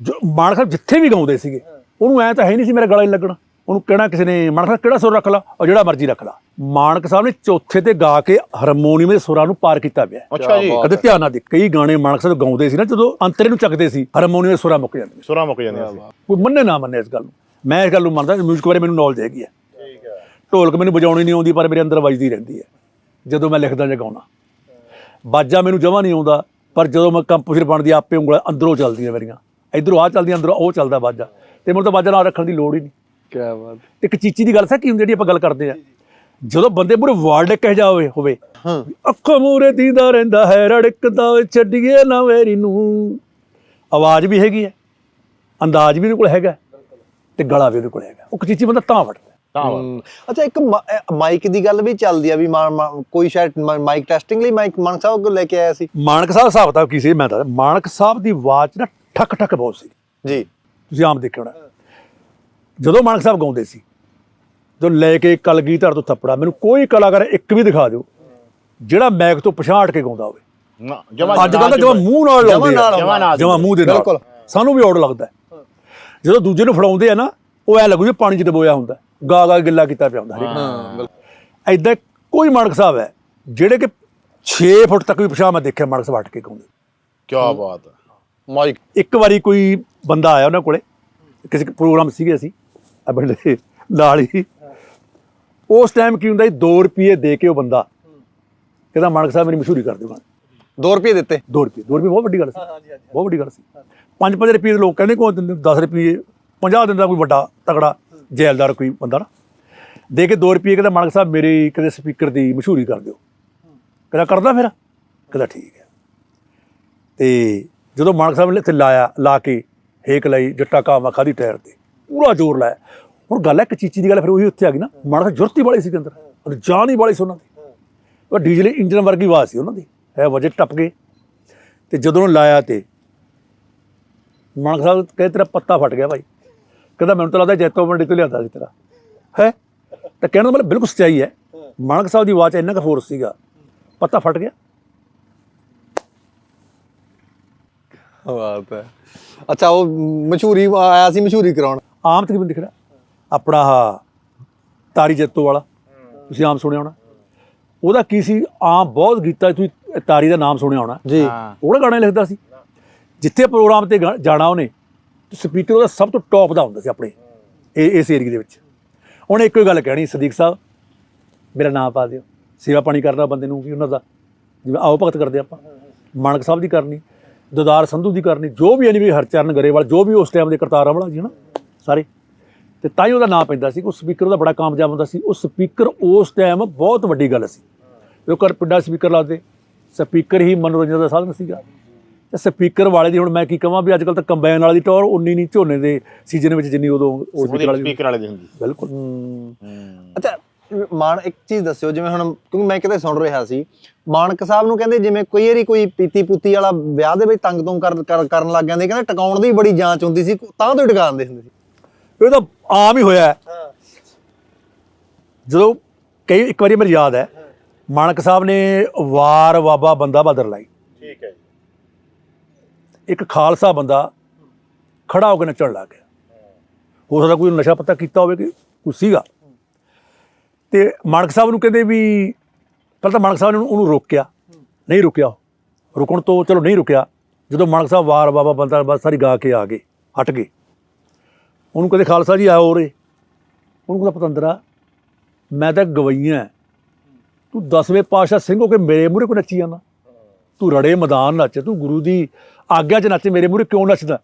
ਜੋ ਸਾਹਿਬ ਜਿੱਥੇ ਵੀ ਗਾਉਂਦੇ ਸੀਗੇ ਉਹਨੂੰ ਐ ਤਾਂ ਹੈ ਨਹੀਂ ਸੀ ਮੇਰਾ ਗਲਾ ਹੀ ਲੱਗਣਾ। ਉਹਨੂੰ ਕਹਿਣਾ ਕਿਸੇ ਨੇ ਸਾਹਿਬ ਕਿਹੜਾ ਸੁਰ ਰੱਖ ਲਾ ਉਹ ਜਿਹੜਾ ਮਰਜ਼ੀ ਰੱਖ ਲਾ। ਮਾਨਕ ਸਾਹਿਬ ਨੇ ਚੌਥੇ ਤੇ ਗਾ ਕੇ ਹਾਰਮੋਨੀਅਮ ਦੇ ਸੁਰਾਂ ਨੂੰ ਪਾਰ ਕੀਤਾ ਪਿਆ ਅੱਛਾ ਜੀ। ਕਦੇ ਧਿਆਨ ਨਾਲ ਦੇ ਕਈ ਗਾਣੇ ਮਾਨਕ ਸਾਹਿਬ ਗਾਉਂਦੇ ਸੀ ਨਾ ਜਦੋਂ ਅੰਤਰੇ ਨੂੰ ਚੱਕਦੇ ਸੀ ਹਾਰਮੋਨੀਅਮ ਦੇ ਸੁਰਾਂ ਮੁੱਕ ਜਾਂਦੇ ਸੀ। ਸੁਰਾਂ ਮੁੱਕ ਜਾਂਦੀਆਂ ਸੀ। ਕੋਈ ਮੰਨੇ ਨਾ ਮੰਨੇ ਇਸ ਗੱਲ ਨੂੰ। ਮੈਂ ਇਸ ਗੱਲ ਨੂੰ ਮੰਨਦਾ ਮਿਊਜ਼ਿਕ ਬਾਰੇ ਮੈਨੂੰ ਨੌਲੇਜ ਹੈਗੀ ਹੈ। ਠੀਕ ਹੈ। ਢੋਲਕ ਮੈਨੂੰ ਵਜਾਉਣੀ ਨਹੀਂ ਆਉਂਦੀ ਪਰ ਮੇਰੇ ਅੰਦਰ ਵੱਜਦੀ ਰਹਿੰਦੀ ਹੈ। ਜਦੋਂ ਮੈਂ ਲਿਖਦਾ ਜਾਂ ਗਾਉਣਾ ਬਾਜਾ ਮੈਨੂੰ ਜਮਾ ਨਹੀਂ ਆਉਂਦਾ ਪਰ ਜਦੋਂ ਮੈਂ ਕੰਪੋਜ਼ਰ ਬਣਦੀ ਆਪੇ ਉਂਗਲਾਂ ਅੰਦਰੋਂ ਚੱਲਦੀਆਂ ਮੇਰੀਆਂ। ਇਧਰੋਂ ਆ ਚੱਲਦੀਆਂ ਅੰਦਰੋਂ ਉਹ ਚੱਲਦਾ ਬਾਜਾ। ਤੇ ਮੈਨੂੰ ਤਾਂ ਬਾਜਾ ਨਾਲ ਰੱਖਣ ਦੀ ਲੋੜ ਹੀ ਨਹੀਂ। ਕੀ ਬਾਤ। ਇੱਕ ਚੀਚੀ ਦੀ ਗੱਲ ਸਾ ਕੀ ਹੁੰਦੀ ਜਿਹੜੀ ਆਪਾਂ ਗੱਲ ਕਰਦੇ ਆ। ਜਦੋਂ ਬੰਦੇ ਮੂਰੇ ਵਰਲਡ ਕਹਿ ਜਾਵੇ ਹੋਵੇ ਹਾਂ। ਅੱਖੋਂ ਮੂਰੇ ਦੀਦਾ ਰਹਿੰਦਾ ਹੈ ਰੜਕਦਾ ਓਏ ਛੱਡੀਏ ਨਾ ਵੇਰੀ ਨੂੰ। ਆਵਾਜ਼ ਵੀ ਹੈਗੀ ਹੈ ਅੰਦਾਜ਼ ਵੀ ਉਹਦੇ ਕੋਲ ਹੈਗਾ ਤੇ ਗਲਾ ਵੀ ਉਹਦੇ ਕੋਲ ਹੈਗਾ। ਉਹ ਚੀਚੀ ਬੰਦਾ ਤਾਂ ਵੜਦਾ। ਅੱਛਾ ਇੱਕ ਮਾਈਕ ਦੀ ਗੱਲ ਵੀ ਚੱਲਦੀ ਆ ਵੀ ਮਾ- ਮਾ- ਕੋਈ ਸ਼ਾਇਦ ਮਾਈਕ ਟੈਸਟਿੰਗ ਲਈ ਮਾਈਕ ਮਾਨਕ ਸਾਹਿਬ ਕੋਲ ਲੈ ਕੇ ਆਇਆ ਸੀ। ਮਾਨਕ ਸਾਹਿਬ ਹਿਸਾਬ ਤਾਂ ਕੀ ਸੀ ਮੈਂ ਤਾਂ ਮਾਨਕ ਸਾਹਿਬ ਦੀ ਆਵਾਜ਼ ਨਾ ਠੱਕ ਠੱਕ ਬਹੁਤ ਸੀ। ਜੀ। ਤੁਸੀਂ ਆਮ ਦੇਖਿਆ ਹੋਣਾ। ਜਦੋਂ ਮਾਨਕ ਸਾਹਿਬ ਗਾਉਂਦੇ ਸੀ ਜਦੋਂ ਲੈ ਕੇ ਕਲਗੀਧਰ ਤੋਂ ਥੱਪੜਾ ਮੈਨੂੰ ਕੋਈ ਕਲਾਕਾਰ ਇੱਕ ਵੀ ਦਿਖਾ ਦਿਓ ਜਿਹੜਾ ਮੈਕ ਤੋਂ ਪਛਾੜ ਕੇ ਗਾਉਂਦਾ ਹੋਵੇ। ਨਾ ਜਮਾ ਅੱਜ ਕੱਲ੍ਹ ਤਾਂ ਜਮਾ ਮੂੰਹ ਨਾਲ ਲਾਉਂਦੇ ਜਮਾ ਨਾਲ ਜਮਾ ਮੂੰਹ ਦੇ ਨਾਲ। ਬਿਲਕੁਲ। ਸਾਨੂੰ ਵੀ ਔੜ ਲੱਗਦਾ। ਜਦੋਂ ਦੂਜੇ ਨੂੰ ਫੜਾਉਂਦੇ ਆ ਨਾ ਉਹ ਐ ਲੱਗੂ ਜਿਵੇਂ ਪਾਣੀ 'ਚ ਡਬੋਇਆ ਹੁੰਦਾ। ਗਾ ਗਾ ਗਿੱਲਾ ਕੀਤਾ ਪਿਆ ਹੁੰਦਾ। ਹਾਂ ਬਿਲਕੁਲ। ਐਦਾਂ ਕੋਈ ਮਾਨਕ ਸਾਹਿਬ ਹੈ ਜਿਹੜੇ ਕਿ 6 ਫੁੱਟ ਤੱਕ ਵੀ ਪਛਾਣ ਮੈਂ ਦੇਖਿਆ ਮਾਨਕ ਸਾਹਿਬ ਹਟ ਕੇ ਗਾਉਂਦੇ। ਕੀ ਬਾਤ ਹੈ। ਮਾਈਕ ਇੱਕ ਵਾਰੀ ਕੋਈ ਬੰਦਾ ਆਇਆ ਉਹਨਾਂ ਕੋਲੇ ਕਿਸੇ ਪ੍ਰੋਗਰਾਮ ਸੀਗੇ ਅਸੀਂ ਆਪਣੇ ਦੇ ਨਾਲ ਹੀ। ਉਸ ਟਾਈਮ ਕੀ ਹੁੰਦਾ ਸੀ 2 ਰੁਪਏ ਦੇ ਕੇ ਉਹ ਬੰਦਾ ਕਹਿੰਦਾ ਮਾਨਕ ਸਾਹਿਬ ਮੇਰੀ ਮਸ਼ਹੂਰੀ ਕਰ ਦਿਓ 2 ਰੁਪਏ ਦਿੱਤੇ? 2 ਰੁਪਏ 2 ਰੁਪਏ ਬਹੁਤ ਵੱਡੀ ਗੱਲ ਸੀ। ਬਹੁਤ ਵੱਡੀ ਗੱਲ ਸੀ। 5-5 ਰੁਪਏ ਦੇ ਲੋਕ ਕਹਿੰਦੇ ਕੋਈ ਦਿੰਦੇ 10 ਰੁਪਏ 50 ਦਿੰਦਾ ਕੋਈ ਵੱਡਾ ਤਗੜਾ ਜੈਲਦਾਰ ਕੋਈ ਬੰਦਾ ਨਾ ਦੇ ਕੇ 2 ਰੁਪਏ ਕਹਿੰਦਾ ਮਾਨਕ ਸਾਹਿਬ ਮੇਰੀ ਕਦੇ ਸਪੀਕਰ ਦੀ ਮਸ਼ਹੂਰੀ ਕਰ ਦਿਓ। ਕਹਿੰਦਾ ਕਰਦਾ ਫਿਰ? ਕਹਿੰਦਾ ਠੀਕ ਹੈ। ਤੇ ਜਦੋਂ ਮਾਨਕ ਸਾਹਿਬ ਨੇ ਇੱਥੇ ਲਾਇਆ, ਲਾ ਕੇ, ਹੇਕ ਲਈ, ਜੱਟਾ ਕਾਮਾ ਖਾਦੀ ਟਾਇਰ ਤੇ, ਪੂਰਾ ਜ਼ੋਰ ਲਾਇਆ। ਹੁਣ ਗੱਲ ਹੈ ਇੱਕ ਚੀਚੀ ਦੀ ਗੱਲ ਫਿਰ ਉਹੀ ਉੱਥੇ ਆ ਗਈ ਨਾ। ਮਾਨਕ ਸਾਹਿਬ ਜੁਰਤੀ ਵਾਲੀ ਸੀ ਅੰਦਰ ਔਰ ਜਾਨ ਹੀ ਵਾਲੀ ਸੀ ਉਹਨਾਂ ਦੀ। ਉਹ ਡੀਜ਼ਲ ਇੰਜਨ ਵਰਗੀ ਆਵਾਜ਼ ਸੀ ਉਹਨਾਂ ਦੀ। ਹੈ ਵਜੇ ਟੱਪ ਗਏ। ਤੇ ਜਦੋਂ ਲਾਇਆ ਤੇ, ਮਾਨਕ ਸਾਹਿਬ ਕਹਿੰਦੇ, ਤੇਰਾ ਪੱਤਾ ਫਟ ਗਿਆ ਭਾਈ। ਕਹਿੰਦਾ, ਮੈਨੂੰ ਤਾਂ ਲੱਗਦਾ ਜੈਤੋ ਮੰਡੀ ਤੋਂ ਲਿਆਂਦਾ ਸੀ ਤੇਰਾ। ਹੈ? ਤਾਂ ਕਹਿਣ ਦਾ ਮਤਲਬ ਬਿਲਕੁਲ ਸੱਚਾਈ ਹੈ। ਮਾਨਕ ਸਾਹਿਬ ਦੀ ਆਵਾਜ਼ 'ਚ ਇੰਨਾ ਕੁ ਫੋਰਸ ਸੀਗਾ। ਪੱਤਾ ਫਟ ਗਿਆ। ਬਾਤ ਹੈ। ਅੱਛਾ ਉਹ ਮਸ਼ਹੂਰੀ ਆਇਆ ਸੀ ਮਸ਼ਹੂਰੀ ਕਰਾਉਣ। ਆਮ ਤਕਰੀਬਨ ਦਿਖ ਰਿਹਾ। ਆਪਣਾ ਆਹ ਤਾਰੀ ਜੱਤੋ ਵਾਲਾ। ਤੁਸੀਂ ਆਮ ਸੁਣਿਆ ਹੋਣਾ। ਉਹਦਾ ਕੀ ਸੀ? ਆਮ ਬਹੁਤ ਗੀਤਾਂ ਤੁਸੀਂ ਤਾਰੀ ਦਾ ਨਾਮ ਸੁਣਿਆ ਹੋਣਾ। ਜੀ। ਹਾਂ ਉਹਦਾ ਗਾਣਾ ਲਿਖਦਾ ਸੀ। ਜਿੱਥੇ ਪ੍ਰੋਗਰਾਮ ਤੇ ਜਾਣਾ ਉਹਨੇ ਸਪੀਕਰ ਉਹਦਾ ਸਭ ਤੋਂ ਟੌਪ ਦਾ ਹੁੰਦਾ ਸੀ ਆਪਣੇ ਇਹ ਇਸ ਏਰੀਆ ਦੇ ਵਿੱਚ। ਉਹਨੇ ਇੱਕੋ ਹੀ ਗੱਲ ਕਹਿਣੀ ਸਦੀਕ ਸਾਹਿਬ ਮੇਰਾ ਨਾਮ ਪਾ ਦਿਓ। ਸੇਵਾ ਪਾਣੀ ਕਰਨਾ ਬੰਦੇ ਨੂੰ ਵੀ ਉਹਨਾਂ ਦਾ। ਜਿਵੇਂ ਆਓ ਭਗਤ ਕਰਦੇ ਆਪਾਂ। ਮਾਨਕ ਸਾਹਿਬ ਦੀ ਕਰਨੀ। ਦਦਾਰ ਸੰਧੂ ਦੀ ਕਰਨੀ ਜੋ ਵੀ ਐਨੀ ਵੀ ਹਰਚਰਨ ਗਰੇਵਾਲ ਜੋ ਵੀ ਉਸ ਟਾਈਮ ਦੇ ਕਰਤਾਰ ਵਾਲਾ ਜੀ ਹਨਾ ਸਾਰੇ। ਤੇ ਤਾਂ ਹੀ ਉਹਦਾ ਨਾਮ ਪੈਂਦਾ ਸੀ ਉਹ ਸਪੀਕਰ ਉਹਦਾ ਬੜਾ ਕਾਮਯਾਬ ਹੁੰਦਾ ਸੀ। ਉਹ ਸਪੀਕਰ ਉਸ ਟਾਈਮ ਬਹੁਤ ਵੱਡੀ ਗੱਲ ਸੀ। ਉਹ ਕਰ ਪਿੰਡਾ ਸਪੀਕਰ ਲਾਦੇ ਸਪੀਕਰ ਹੀ ਮਨੋਰੰਜਨ ਦਾ ਸਾਧਨ ਸੀਗਾ। ਤੇ ਸਪੀਕਰ ਵਾਲੇ ਦੀ ਹੁਣ ਮੈਂ ਕੀ ਕਹਾਂ ਵੀ ਅੱਜ ਕੱਲ ਤਾਂ ਕੰਬਾਈਨ ਵਾਲੀ ਦੀ ਟੌਰ ਉਨੀ ਨਹੀਂ ਝੋਨੇ ਦੇ ਸੀਜ਼ਨ ਵਿੱਚ ਜਿੰਨੀ ਉਦੋਂ ਸਪੀਕਰ ਵਾਲੀ ਦੀ। ਦੀ ਹੁੰਦੀ ਬਿਲਕੁਲ। ਅੱਛਾ ਮਾਨ ਇੱਕ ਚੀਜ਼ ਦੱਸਿਓ ਜਿਵੇਂ ਹੁਣ ਕਿਉਂਕਿ ਮੈਂ ਕਿਤੇ ਸੁਣ ਰਿਹਾ ਸੀ ਮਾਨਕ ਸਾਹਿਬ ਨੂੰ ਕਹਿੰਦੇ ਜਿਵੇਂ ਕੋਈ ਵਾਰੀ ਕੋਈ ਪੀਤੀ ਪੁੱਤੀ ਵਾਲਾ ਵਿਆਹ ਦੇ ਵਿੱਚ ਤੰਗ ਤੋਂ ਕਰ- ਕਰ- ਕਰਨ ਲੱਗ ਜਾਂਦੇ ਕਹਿੰਦੇ ਟਿਕਾਉਣ ਦੀ ਬੜੀ ਜਾਂਚ ਹੁੰਦੀ ਸੀ ਤਾਂ ਤੋਂ ਹੀ ਟਿਕਾ ਦਿੰਦੇ ਹੁੰਦੇ ਸੀ। ਇਹ ਤਾਂ ਆਮ ਹੀ ਹੋਇਆ ਹੈ। ਜਦੋਂ ਕਈ ਇੱਕ ਵਾਰੀ ਮੈਨੂੰ ਯਾਦ ਹੈ ਮਾਨਕ ਸਾਹਿਬ ਨੇ ਵਾਰ ਬਾਬਾ ਬੰਦਾ ਬਹਾਦਰ ਲਾਈ। ਠੀਕ ਹੈ ਇੱਕ ਖਾਲਸਾ ਬੰਦਾ ਖੜਾ ਹੋ ਕੇ ਨੱਚਣ ਲੱਗ ਗਿਆ। ਹੋ। ਸਕਦਾ ਕੋਈ ਨਸ਼ਾ ਪੱਤਾ ਕੀਤਾ ਹੋਵੇ ਕਿ ਕੋਈ ਸੀਗਾ। ਤੇ ਮਾਨਕ ਸਾਹਿਬ ਨੂੰ ਕਹਿੰਦੇ ਵੀ ਪਹਿਲਾਂ ਤਾਂ ਮਾਨਕ ਸਾਹਿਬ ਨੇ ਉਹਨੂੰ ਰੋਕਿਆ, ਨਹੀਂ ਰੁਕਿਆ ਉਹ। ਰੁਕਣ ਤੋਂ ਚਲੋ ਨਹੀਂ ਰੁਕਿਆ। ਜਦੋਂ ਮਾਨਕ ਸਾਹਿਬ ਵਾਰ ਬਾਬਾ ਬੰਦਾ ਬਸ ਸਾਰੀ ਗਾ ਕੇ ਆ ਗਏ, ਹਟ ਗਏ। ਉਹਨੂੰ ਕਹਿੰਦੇ, ਖਾਲਸਾ ਜੀ ਆਓ ਰੇ ਉਹਨੂੰ ਕਹਿੰਦਾ, ਪਤੰਦਰਾ, ਮੈਂ ਤਾਂ ਗਵਈਆਂ ਤੂੰ ਦਸਵੇਂ ਪਾਤਸ਼ਾਹ ਸਿੰਘ ਹੋ ਕੇ ਮੇਰੇ ਮੂਹਰੇ ਕੋ ਨੱਚੀ ਜਾਂਦਾ? ਤੂੰ ਰੜੇ ਮੈਦਾਨ ਨੱਚ, ਤੂੰ ਗੁਰੂ ਦੀ ਆਗਿਆ 'ਚ ਨੱਚ, ਮੇਰੇ ਮੂਹਰੇ ਕਿਉਂ ਨੱਚਦਾ?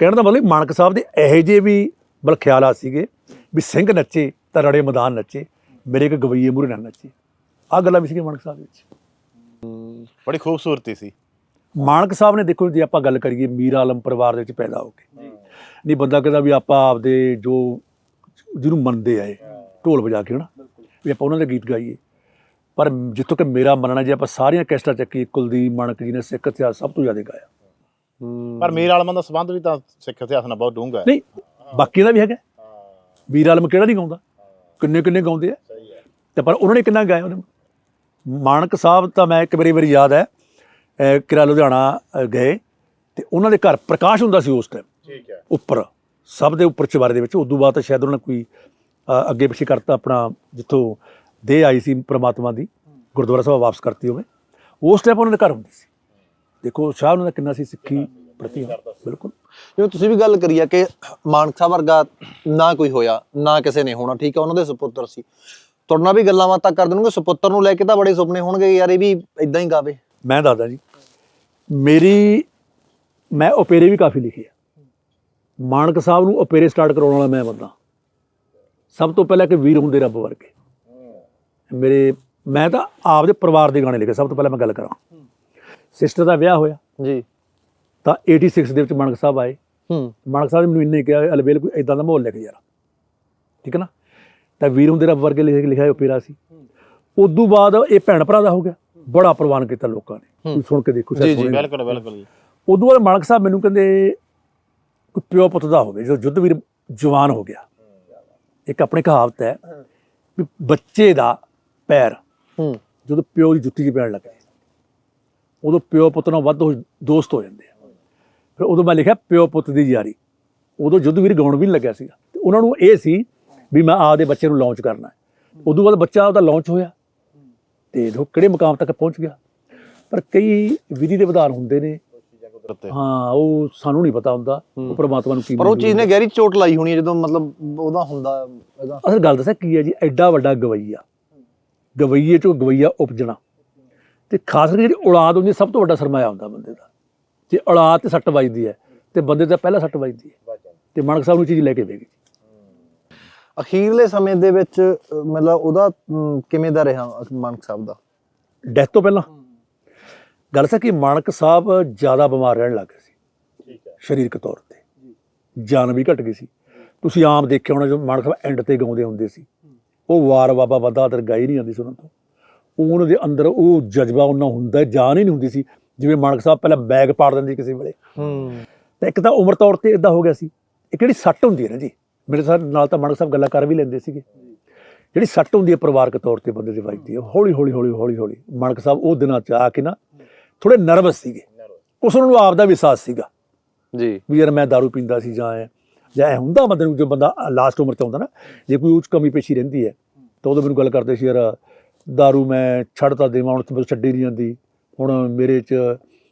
ਕਹਿਣ ਦਾ ਮਤਲਬ ਮਾਨਕ ਸਾਹਿਬ ਦੇ ਇਹੋ ਜਿਹੇ ਵੀ ਬਲ ਖਿਆਲਾਤ ਸੀਗੇ ਵੀ ਸਿੰਘ ਨੱਚੇ। ਤਾਂ ਰੜੇ ਮੈਦਾਨ ਨੱਚੇ ਮੇਰੇ ਇੱਕ ਗਵਈਏ ਮੂਹਰੇ ਨਾ ਨੱਚੇ। ਆਹ ਗੱਲਾਂ ਵੀ ਸੀਗੀਆਂ ਮਾਨਕ ਸਾਹਿਬ ਵਿੱਚ। ਬੜੀ ਖੂਬਸੂਰਤੀ ਸੀ। ਮਾਨਕ ਸਾਹਿਬ ਨੇ ਦੇਖੋ ਜੇ ਆਪਾਂ ਗੱਲ ਕਰੀਏ ਮੀਰ ਆਲਮ ਪਰਿਵਾਰ ਦੇ ਵਿੱਚ ਪੈਦਾ ਹੋ ਕੇ। ਨਹੀਂ ਬੰਦਾ ਕਹਿੰਦਾ ਵੀ ਆਪਾਂ ਆਪਦੇ ਜੋ ਜਿਹਨੂੰ ਮੰਨਦੇ ਆਏ ਢੋਲ ਵਜਾ ਕੇ ਹਨਾ ਵੀ ਆਪਾਂ ਉਹਨਾਂ ਦੇ ਗੀਤ ਗਾਈਏ। ਪਰ ਜਿੱਥੋਂ ਕਿ ਮੇਰਾ ਮੰਨਣਾ ਜੇ ਆਪਾਂ ਸਾਰੀਆਂ ਕੈਸਟਾਂ ਚੱਕੀ ਕੁਲਦੀਪ ਮਾਨਕ ਜੀ ਨੇ ਸਿੱਖ ਇਤਿਹਾਸ ਸਭ ਤੋਂ ਜ਼ਿਆਦਾ ਗਾਇਆ। ਪਰ ਮੀਰ ਆਲਮਾਂ ਦਾ ਸੰਬੰਧ ਵੀ ਤਾਂ ਸਿੱਖ ਇਤਿਹਾਸ ਨਾਲ ਬਹੁਤ ਡੂੰਘਾ ਹੈ। ਨਹੀਂ ਬਾਕੀ ਦਾ ਵੀ ਹੈਗਾ। ਵੀਰ ਆਲਮ ਕਿਹੜਾ ਨਹੀਂ ਗਾਉਂਦਾ? ਕਿੰਨੇ ਕਿੰਨੇ ਗਾਉਂਦੇ ਆ? ਤੇ ਪਰ ਉਹਨਾਂ ਨੇ ਕਿੰਨਾ ਗਾਇਆ ਉਹਨੇ ਮਾਨਕ ਸਾਹਿਬ ਤਾਂ ਮੈਂ ਇੱਕ ਵਾਰੀ ਵਾਰੀ ਯਾਦ ਹੈ ਕਿਰਾ ਲੁਧਿਆਣਾ ਗਏ ਤੇ ਉਹਨਾਂ ਦੇ ਘਰ ਪ੍ਰਕਾਸ਼ ਹੁੰਦਾ ਸੀ ਉਸ ਟਾਈਮ ਠੀਕ ਹੈ। ਉੱਪਰ ਸਭ ਦੇ ਉੱਪਰ ਚਵਾਰੇ ਦੇ ਵਿੱਚ। ਉਦੋਂ ਬਾਅਦ ਤਾਂ ਸ਼ਾਇਦ ਉਹਨਾਂ ਨੇ ਕੋਈ ਅੱਗੇ ਪਿੱਛੇ ਕਰਤਾ ਆਪਣਾ ਜਿੱਥੋਂ ਦੇ ਆਈ ਸੀ ਪ੍ਰਮਾਤਮਾ ਦੀ ਗੁਰਦੁਆਰਾ ਸਾਹਿਬ ਵਾਪਸ ਕਰਤੀ ਹੋਵੇ। ਉਸ ਟਾਈਮ ਉਹਨਾਂ ਦੇ ਘਰ ਹੁੰਦੀ ਸੀ। ਦੇਖੋ ਸ਼ਾਹ ਉਹਨਾਂ ਦਾ ਕਿੰਨਾ ਸੀ ਸਿੱਖੀ ਪ੍ਰਤੀ ਬਿਲਕੁਲ। ਜਿਵੇਂ ਤੁਸੀਂ ਵੀ ਗੱਲ ਕਰੀ ਆ ਕਿ ਮਾਨਕਸਾ ਵਰਗਾ ਨਾ ਕੋਈ ਹੋਇਆ ਨਾ ਕਿਸੇ ਨੇ ਹੋਣਾ ਠੀਕ ਹੈ ਉਹਨਾਂ ਦੇ ਸੁਪੁੱਤਰ ਸੀ। ਤੁਹਾਡੇ ਨਾਲ ਵੀ ਗੱਲਾਂ ਬਾਤਾਂ ਕਰ ਦੇਣਗੇ ਸੁਪੁੱਤਰ ਨੂੰ ਲੈ ਕੇ ਤਾਂ ਬੜੇ ਸੁਪਨੇ ਹੋਣਗੇ ਯਾਰ ਇਹ ਵੀ ਇਦਾਂ ਹੀ ਗਾਵੇ। ਮੈਂ ਦੱਸਦਾ ਜੀ ਮੇਰੀ ਮੈਂ ਓਪੇਰੇ ਵੀ ਕਾਫੀ ਲਿਖੇ ਆ। ਮਾਨਕ ਸਾਹਿਬ ਨੂੰ ਓਪੇਰੇ ਸਟਾਰਟ ਕਰਾਉਣ ਵਾਲਾ ਮੈਂ ਬੰਦਾ। ਸਭ ਤੋਂ ਪਹਿਲਾਂ ਕਿ ਵੀਰ ਹੁੰਦੇ ਰੱਬ ਵਰਗੇ। ਮੇਰੇ ਮੈਂ ਤਾਂ ਆਪਦੇ ਪਰਿਵਾਰ ਦੇ ਗਾਣੇ ਲਿਖੇ ਸਭ ਤੋਂ ਪਹਿਲਾਂ ਮੈਂ ਗੱਲ ਕਰਾਂ। ਸਿਸਟਰ ਦਾ ਵਿਆਹ ਹੋਇਆ। ਜੀ। ਤਾਂ 86 ਦੇ ਵਿੱਚ ਮਾਨਕ ਸਾਹਿਬ ਆਏ। ਹੂੰ। ਮਾਨਕ ਸਾਹਿਬ ਨੇ ਮੈਨੂੰ ਇੰਨੇ ਕਿਹਾ ਅਲਬੇਲ ਕੋਈ ਇਦਾਂ ਦਾ ਮਾਹੌਲ ਲਿਖ ਯਾਰ ਠੀਕ ਹੈ ਨਾ? ਤਾਂ ਵੀਰ ਹੁੰਦੇ ਰੱਬ ਵਰਗੇ ਲਿਖ ਲਿਖਿਆ ਓਪੇਰਾ ਸੀ। ਉਦੋਂ ਬਾਅਦ ਇਹ ਭੈਣ ਭਰਾ ਦਾ ਹੋ ਗਿਆ। ਬੜਾ ਪ੍ਰਵਾਨ ਕੀਤਾ ਲੋਕਾਂ ਨੇ। ਤੁਸੀਂ ਸੁਣ ਕੇ ਦੇਖੋ ਜੀ, ਜੀ। ਬਿਲਕੁਲ ਬਿਲਕੁਲ ਜੀ। ਉਦੋਂ ਬਾਅਦ ਮਾਲਕ ਸਾਹਿਬ ਮੈਨੂੰ ਕਹਿੰਦੇ ਕੋਈ ਪਿਓ ਪੁੱਤ ਦਾ ਹੋਵੇ ਜਦੋਂ ਯੁੱਧ ਵੀਰ ਜਵਾਨ ਹੋ ਗਿਆ। ਇੱਕ ਆਪਣੇ ਕਹਾਵਤ ਹੈ ਵੀ ਬੱਚੇ ਦਾ ਪੈਰ ਹੂੰ। ਜਦੋਂ ਪਿਓ ਦੀ ਜੁੱਤੀ 'ਚ ਪੈਣ ਲੱਗੇ ਉਦੋਂ ਪਿਓ ਪੁੱਤ ਨਾਲ ਵੱਧ ਦੋਸਤ ਹੋ ਜਾਂਦੇ ਆ। ਫਿਰ ਉਦੋਂ ਮੈਂ ਲਿਖਿਆ ਪਿਓ ਪੁੱਤ ਦੀ ਯਾਰੀ। ਉਦੋਂ ਯੁੱਧ ਵੀਰ ਗਾਉਣ ਵੀ ਨਹੀਂ ਲੱਗਿਆ ਸੀਗਾ। ਤੇ ਉਹਨਾਂ ਨੂੰ ਇਹ ਸੀ ਵੀ ਮੈਂ ਆਪਦੇ ਬੱਚੇ ਨੂੰ ਲਾਂਚ ਕਰਨਾ ਹੈ। ਉਦੋਂ ਬਾਅਦ ਬੱਚਾ ਉਹਦਾ ਲਾਂਚ ਹੋਇਆ। ਤੇ ਦੇਖੋ ਕਿਹੜੇ ਮੁਕਾਮ ਤੱਕ ਪਹੁੰਚ ਗਿਆ। ਪਰ ਕਈ ਵਿਧੀ ਦੇ ਵਿਧਾਨ ਹੁੰਦੇ ਨੇ। ਹਾਂ ਉਹ ਸਾਨੂੰ ਨਹੀਂ ਪਤਾ ਹੁੰਦਾ। ਉਹ ਪ੍ਰਮਾਤਮਾ ਨੂੰ ਕੀ ਪਰ ਉਹ ਚੀਜ਼ ਨੇ ਗਹਿਰੀ ਚੋਟ ਲਾਈ ਹੋਣੀ ਹੈ ਜਦੋਂ ਮਤਲਬ ਉਹਦਾ ਹੁੰਦਾ ਇਹਦਾ ਅਸਲ ਗੱਲ ਦੱਸਾਂ ਕੀ ਹੈ ਜੀ ਐਡਾ ਵੱਡਾ ਗਵਈਆ। ਗਵਈਏ ਚੋਂ ਗਵਈਆ ਉਪਜਣਾ। ਤੇ ਖਾਸ ਕਰਕੇ ਜਿਹੜੀ ਔਲਾਦ ਹੁੰਦੀ ਸਭ ਤੋਂ ਵੱਡਾ ਸਰਮਾਇਆ ਹੁੰਦਾ ਬੰਦੇ ਦਾ। ਜੇ ਔਲਾਦ ਤੇ ਸੱਟ ਵੱਜਦੀ ਹੈ ਤੇ ਬੰਦੇ ਦਾ ਪਹਿਲਾਂ ਸੱਟ ਵੱਜਦੀ ਹੈ। ਤੇ ਮਾਨਕ ਸਾਹਿਬ ਨੂੰ ਚੀਜ਼ ਲੈ ਕੇ ਵੇਗੀ ਅਖੀਰਲੇ ਸਮੇਂ ਦੇ ਵਿੱਚ ਮਤਲਬ ਉਹਦਾ ਕਿਵੇਂ ਦਾ ਰਿਹਾ ਮਾਨਕ ਸਾਹਿਬ ਦਾ? ਡੈਥ ਤੋਂ ਪਹਿਲਾਂ। ਗੱਲ ਸਾ ਕਿ ਮਾਨਕ ਸਾਹਿਬ ਜ਼ਿਆਦਾ ਬਿਮਾਰ ਰਹਿਣ ਲੱਗ ਗਏ ਸੀ। ਠੀਕ ਹੈ। ਸਰੀਰਕ ਤੌਰ ਤੇ। ਜਾਨ ਵੀ ਘਟ ਗਈ ਸੀ। ਤੁਸੀਂ ਆਮ ਦੇਖਿਆ ਹੋਣਾ ਜੋ ਮਾਨਕ ਸਾਹਿਬ ਐਂਡ ਤੇ ਗਾਉਂਦੇ ਹੁੰਦੇ ਸੀ। ਉਹ ਵਾਰ ਬਾਬਾ ਬੰਦਾ ਗਾਈ ਨਹੀਂ ਜਾਂਦੀ ਸੀ ਉਹਨਾਂ ਤੋਂ। ਉਹ ਉਹਨਾਂ ਦੇ ਅੰਦਰ ਉਹ ਜਜ਼ਬਾ ਉਹਨਾਂ ਹੁੰਦਾ ਜਾਨ ਹੀ ਨਹੀਂ ਹੁੰਦੀ ਸੀ। ਜਿਵੇਂ ਮਾਨਕ ਸਾਹਿਬ ਪਹਿਲਾਂ ਬੈਗ ਪਾੜ ਦਿੰਦੇ ਸੀ ਕਿਸੇ ਵੇਲੇ ਹੂੰ ਤਾਂ ਇੱਕ ਤਾਂ ਉਮਰ ਤੌਰ ਤੇ ਇਦਾਂ ਹੋ ਗਿਆ ਸੀ ਇੱਕ ਜਿਹੜੀ ਸੱਟ ਹੁੰਦੀ ਹੈ ਨਾ ਜੀ ਮੇਰੇ ਸਾਹ ਨਾਲ ਤਾਂ ਮਾਨਕ ਸਾਹਿਬ ਗੱਲਾਂ ਕਰ ਵੀ ਲੈਂਦੇ ਸੀਗੇ ਜਿਹੜੀ ਸੱਟ ਹੁੰਦੀ ਹੈ ਪਰਿਵਾਰਕ ਤੌਰ ਤੇ ਬੰਦੇ ਦੀ ਵੱਜਦੀ ਹੈ ਹੌਲੀ ਹੌਲੀ ਹੌਲੀ ਹੌਲੀ ਹੌਲੀ ਮਾਨਕ ਸਾਹਿਬ ਉਹ ਦਿਨਾਂ ਚ ਆ ਕੇ ਨਾ ਥੋੜੇ ਨਰਵਸ ਸੀਗੇ ਉਸ ਨੂੰ ਆਪ ਦਾ ਵਿਸ਼ਵਾਸ ਸੀਗਾ ਜੀ ਵੀ ਯਾਰ ਮੈਂ दारू ਪੀਂਦਾ ਸੀ ਜਾਂ ਐ ਜਾਂ ਐ ਹੁੰਦਾ ਬੰਦੇ ਨੂੰ ਜੋ ਬੰਦਾ ਲਾਸਟ ਉਮਰ ਚ ਆਉਂਦਾ ਨਾ ਜੇ ਕੋਈ ਉੱਚ ਕਮੀ ਪੇਸ਼ੀ ਰਹਿੰਦੀ ਹੈ ਤਾਂ ਉਦੋਂ ਮੈਨੂੰ ਗੱਲ ਕਰਦੇ ਸੀ ਯਾਰ दारू ਮੈਂ ਛੱਡ ਤਾਂ ਦੇਵਾਂ ਹੁਣ ਤੇ ਮੈਨੂੰ ਛੱਡੀ ਨਹੀਂ ਜਾਂਦੀ ਹੁਣ ਮੇਰੇ ਚ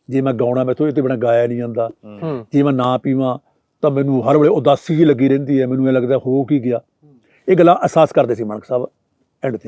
ਜੇ ਮੈਂ ਗਾਉਣਾ ਮੈਥੋਂ ਇਹ ਤੇ ਬਿਨਾਂ ਗਾਇਆ ਨਹੀਂ ਜਾਂਦਾ। ਹੂੰ। ਜੇ ਮੈਂ ਨਾ ਪੀਵਾਂ ਤਾਂ ਮੈਨੂੰ ਹਰ ਵੇਲੇ ਉਦਾਸੀ ਜਿਹੀ ਲੱਗੀ ਰਹਿੰਦੀ ਹੈ। ਮੈਨੂੰ ਇਹ ਲੱਗਦਾ ਹੋ ਕੀ ਗਿਆ। ਇਹ ਗੱਲਾਂ ਅਹਿਸਾਸ ਕਰਦੇ ਸੀ ਮਾਨਕ ਸਾਹਿਬ ਐਂਡ ਤੇ